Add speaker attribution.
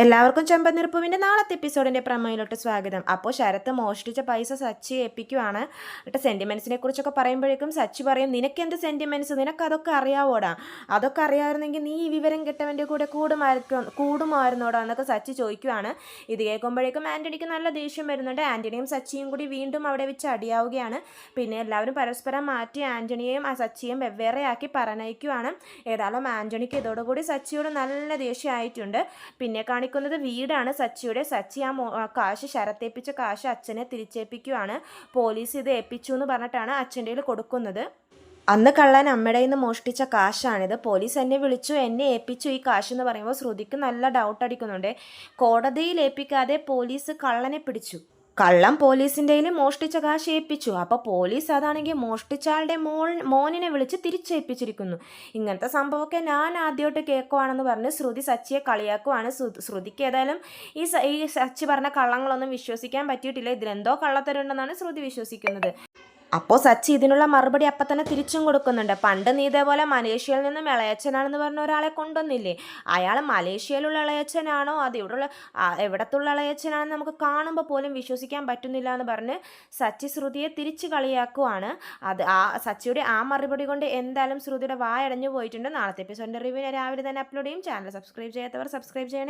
Speaker 1: എല്ലാവർക്കും ചെമ്പനിർപ്പുവിന്റെ നാളത്തെ എപ്പിസോഡിന്റെ പ്രമേയിലോട്ട് സ്വാഗതം. അപ്പോൾ ശരത്ത് മോഷ്ടിച്ച പൈസ സച്ചി ഏൽപ്പിക്കുവാണ്. എന്നിട്ട് സെന്റിമെൻസിനെ കുറിച്ചൊക്കെ പറയുമ്പോഴേക്കും സച്ചി പറയും നിനക്ക് എന്ത് സെന്റിമെൻസ് നിനക്ക് അതൊക്കെ അറിയാവോടാ. അതൊക്കെ അറിയാമായിരുന്നെങ്കിൽ നീ ഈ വിവരം കിട്ടവന്റെ കൂടെ കൂടുമായിരിക്കും കൂടുമായിരുന്നോടാ എന്നൊക്കെ സച്ചി ചോദിക്കുവാണ്. ഇത് കേൾക്കുമ്പോഴേക്കും ആന്റണിക്ക് നല്ല ദേഷ്യം വരുന്നുണ്ട്. ആന്റണിയും സച്ചിയും കൂടി വീണ്ടും അവിടെ വെച്ച് അടിയാവുകയാണ്. പിന്നെ എല്ലാവരും പരസ്പരം മാറ്റി ആന്റണിയെയും ആ സച്ചിയും വെവ്വേറെയാക്കി പറഞ്ഞയക്കുവാണ്. ഏതായാലും ആന്റണിക്ക് ഇതോടുകൂടി സച്ചിയോട് നല്ല ദേഷ്യമായിട്ടുണ്ട് പിന്നെ കാണിക്കുന്നത് വീടാണ്. സച്ചിയുടെ സച്ചി ആ കാശ് ശരത്തേപ്പിച്ച കാശ് അച്ഛനെ തിരിച്ചേൽപ്പിക്കുകയാണ് പോലീസ് ഇത് ഏൽപ്പിച്ചു എന്ന് പറഞ്ഞിട്ടാണ് അച്ഛന്റെ കൊടുക്കുന്നത്. അന്ന് കള്ളൻ അമ്മയുടെ നിന്ന് മോഷ്ടിച്ച കാശാണിത്. പോലീസ് എന്നെ വിളിച്ചു എന്നെ ഏൽപ്പിച്ചു ഈ കാശ് എന്ന് പറയുമ്പോൾ ശ്രുതിക്ക് നല്ല ഡൗട്ട് അടിക്കുന്നുണ്ട്. കോടതിയിൽ ഏൽപ്പിക്കാതെ പോലീസ് കള്ളനെ പിടിച്ചു. കള്ളം പോലീസിന്റെ മോഷ്ടിച്ച കാശ് ഏൽപ്പിച്ചു. അപ്പോൾ പോലീസ് അതാണെങ്കിൽ മോഷ്ടിച്ചാളുടെ മോൾ മോനിനെ വിളിച്ച് തിരിച്ചേൽപ്പിച്ചിരിക്കുന്നു. ഇങ്ങനത്തെ സംഭവമൊക്കെ ഞാൻ ആദ്യമായിട്ട് കേൾക്കുവാണെന്ന് പറഞ്ഞ് ശ്രുതി സച്ചിയെ കളിയാക്കുവാണ്. ശ്രുതിക്ക് ഏതായാലും ഈ ഈ സച്ചി പറഞ്ഞ കള്ളങ്ങളൊന്നും വിശ്വസിക്കാൻ പറ്റിയിട്ടില്ല. ഇതിലെന്തോ കള്ളത്തരുണ്ടെന്നാണ് ശ്രുതി വിശ്വസിക്കുന്നത്. അപ്പോൾ സച്ചി ഇതിനുള്ള മറുപടി അപ്പം തന്നെ തിരിച്ചും കൊടുക്കുന്നുണ്ട്. പണ്ട് നീ ഇതേപോലെ മലേഷ്യയിൽ നിന്നും ഇളയച്ചനാണെന്ന് പറഞ്ഞ ഒരാളെ കൊണ്ടുവന്നില്ലേ? അയാൾ മലേഷ്യയിലുള്ള ഇളയച്ചനാണോ അത് ഇവിടെയുള്ള എവിടത്തുള്ള ഇളയച്ചനാണെന്ന് നമുക്ക് കാണുമ്പോൾ പോലും വിശ്വസിക്കാൻ പറ്റുന്നില്ല എന്ന് പറഞ്ഞ് സച്ചി ശ്രുതിയെ തിരിച്ച് കളിയാക്കുവാണ്. അത് ആ സച്ചിയുടെ ആ മറുപടി കൊണ്ട് എന്തായാലും ശ്രുതിയുടെ വായടഞ്ഞു പോയിട്ടുണ്ട്. നാളത്തെ എപ്പിസോഡിന്റെ റിവ്യൂ രാവിലെ തന്നെ അപ്ലോഡ് ചെയ്യും. ചാനൽ സബ്സ്ക്രൈബ് ചെയ്യാത്തവർ സബ്സ്ക്രൈബ് ചെയ്യണേ.